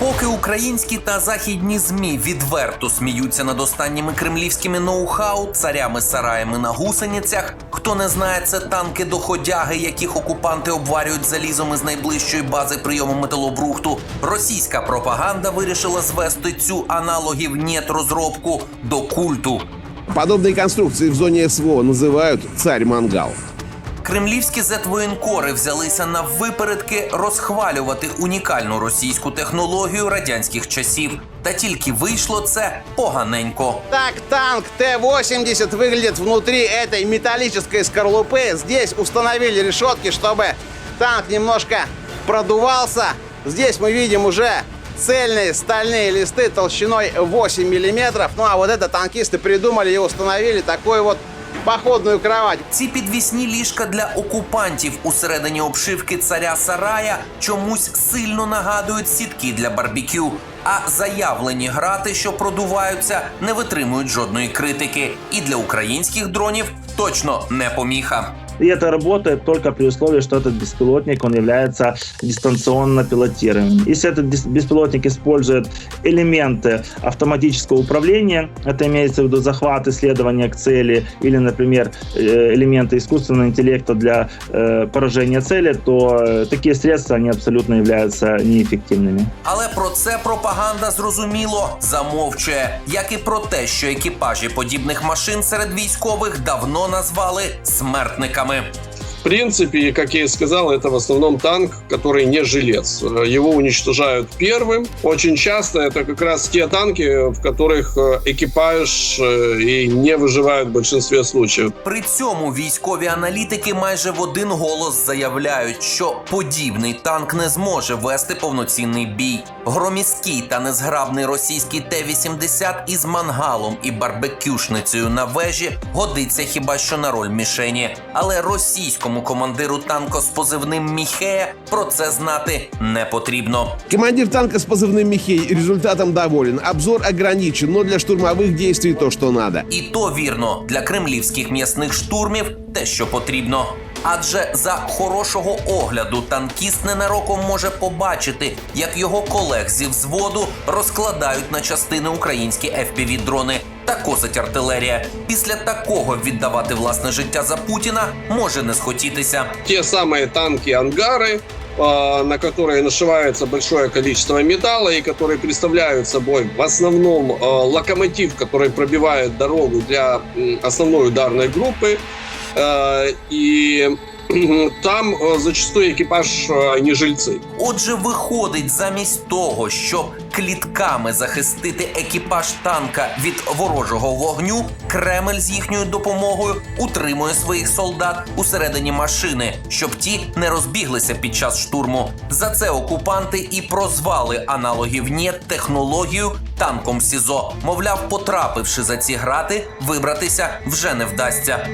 Поки українські та західні змі відверто сміються над останніми кремлівськими ноу-хау, царями сараями на гусеницях, хто не знає, це танки доходяги, яких окупанти обварюють залізом із найближчої бази прийому металобрухту. Російська пропаганда вирішила звести цю аналогів нет розробку до культу. Подобные конструкции в зоне СВО называют «царь-мангал». Кремлівські зетвоєнкори взялися на випередки розхвалювати унікальну російську технологію радянських часів. Та тільки вийшло це поганенько. Так танк Т-80 выглядит внутри этой металлической скорлупы. Здесь установили решетки, чтобы танк немножко продувался. Здесь мы видим уже цельные стальные листы толщиной 8 миллиметров. Ну а вот это танкисты придумали и установили такую вот походную кровать. Ці підвісні ліжка для окупантів усередині обшивки царя Сарая чомусь сильно нагадують сітки для барбікю. А заявлені грати, що продуваються, не витримують жодної критики. І для українських дронів точно не поміха. И это работает только при условии, что этот беспилотник, он является дистанционно пилотируемым. Если этот дис- беспилотник использует элементы автоматического управления, это имеется в виду захват, исследование к цели или, например, э, элементы искусственного интеллекта для э, поражения цели, то э, такие средства, они абсолютно являются неэффективными. Але про це пропаганда зрозуміло замовчує, як і про те, що екіпажі подібних машин серед військових давно назвали смертниками. програми. В принципе, как я и сказал, это в основном танк, который не жилец. Его уничтожают первым. Очень часто это как раз те танки, в которых э, экипаж э, и не выживает в большинстве случаев. При цьому військові аналітики майже в один голос заявляють, що подібний танк не зможе вести повноцінний бій. Громісткий та незграбний російський Т-80 із мангалом і барбекюшницею на вежі годиться хіба що на роль мішені. Але російському командиру танка з позивним Міхея про це знати не потрібно. Командир танка с позывным Михей результатом доволен. Обзор ограничен, но для штурмовых действий то, что надо. І то вірно для кремлівських м'ясних штурмів те, що потрібно. Адже за хорошого огляду танкіст ненароком може побачити, як його колег зі взводу розкладають на частини українські fpv дрони та косить артилерія. Після такого віддавати власне життя за Путіна може не схотітися. Те самые танки-ангары, э, на которые нашивается большое количество металла и которые представляют собой в основном э, локомотив, который пробивает дорогу для м, основной ударной группы. Э, И там э, зачастую экипаж э, не жильцы. Отже, виходить, замість того, щоб клітками захистити екіпаж танка від ворожого вогню, Кремль з їхньою допомогою утримує своїх солдат усередині машини, щоб ті не розбіглися під час штурму. За це окупанти і прозвали аналогів НЕТ технологію танком СІЗО. Мовляв, потрапивши за ці грати, вибратися вже не вдасться.